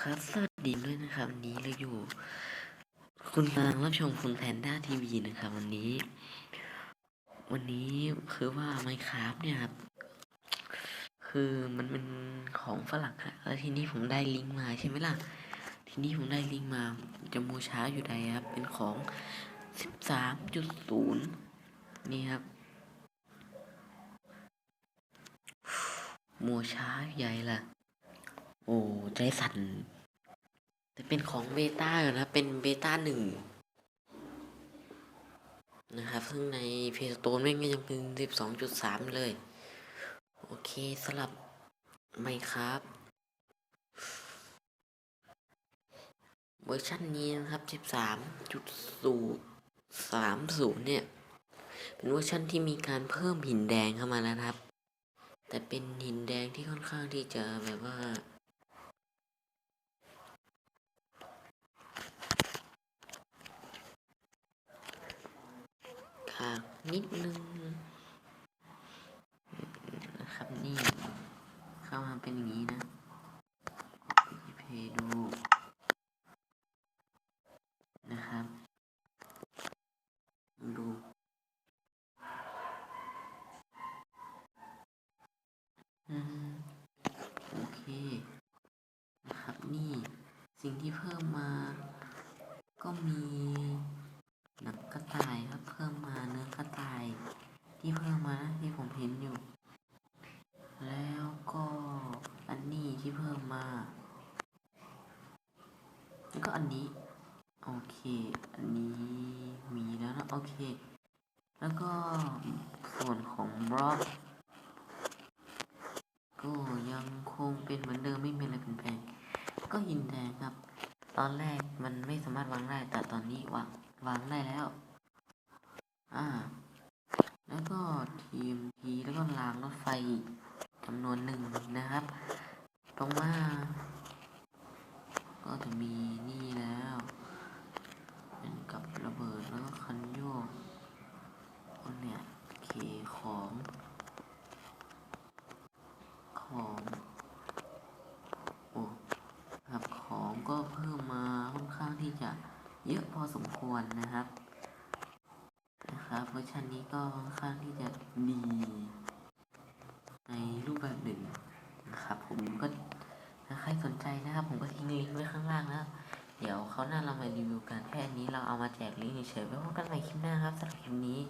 ครับ สวัสดีด้วยนะครับ วันนี้เราอยู่ คุณกำลังรับชมคุณแพนด้าทีวีนะครับ วันนี้ วันนี้คือว่าไมครับเนี่ยครับ คือมันเป็นของฝรั่งอะแล้วทีนี้ผมได้ลิงก์มาใช่ไหมล่ะ ทีนี้ผมได้ลิงก์มาจะโมช้าอยู่ใดครับ เป็นของสิบสามจุดศูนย์นี่ครับโมช้าใหญ่ล่ะ โอ้ใจสั่นแต่เป็นของเบต้าอยู่นะ เป็นเบต้าหนึ่งนะครับซึ่งในเพจโตนแม่งก็ยังเป็นสิบสองจุดสามเลย โอเคสลับไหมครับ เวอร์ชันนี้นะครับสิบสามจุดศูสามศูเนี่ย เป็นเวอร์ชันที่มีการเพิ่มหินแดงเข้ามาแล้วครับ แต่เป็นหินแดงที่ค่อนข้างที่จะแบบว่า ค่ะ นิดนึงนะครับนี่ เข้ามาเป็นอย่างนี้นะเพย์ดูนะครับดูอืมโอเค นะครับนี่สิ่งที่เพิ่มมาก็มีหนังกระต่ายครับ เพิ่มมาเนื้อกระต่าย ที่เพิ่มมานะที่ผมเห็นอยู่ แล้วก็อันนี้ที่เพิ่มมา แล้วก็อันนี้ โอเค อันนี้มีแล้วนะ โอเค แล้วก็ส่วนของบล็อกก็ยังคงเป็นเหมือนเดิมไม่มีอะไรเปลี่ยนแปลงก็หินแดงครับ ตอนแรกมันไม่สามารถวางได้แต่ตอนนี้วางวางได้แล้ว อ่า แล้ว ก็ทีมทีแล้วก็รางรถไฟจำนวนหนึ่งนะครับ ตรงมาก็จะมีนี่แล้ว เป็นกับระเบิดแล้วก็คันโยกก็เนี่ยเคของของโอ้ครับของก็เพิ่มมาค่อนข้างที่จะเยอะพอสมควรนะครับ นะครับเวอร์ชันนี้ก็ค่อนข้างที่จะดีในรูปแบบหนึ่งนะครับผมก็ถ้าใครสนใจนะครับ ผมก็ทิ้งลิงก์ไว้ข้างล่างนะเดี๋ยวเขาหน้าเรามารีวิวกันแค่นนี้เราเอามาแจกลิงก์เฉยๆไว้พบกันใหม่คลิปหน้าครับสำหรับคลิปนี้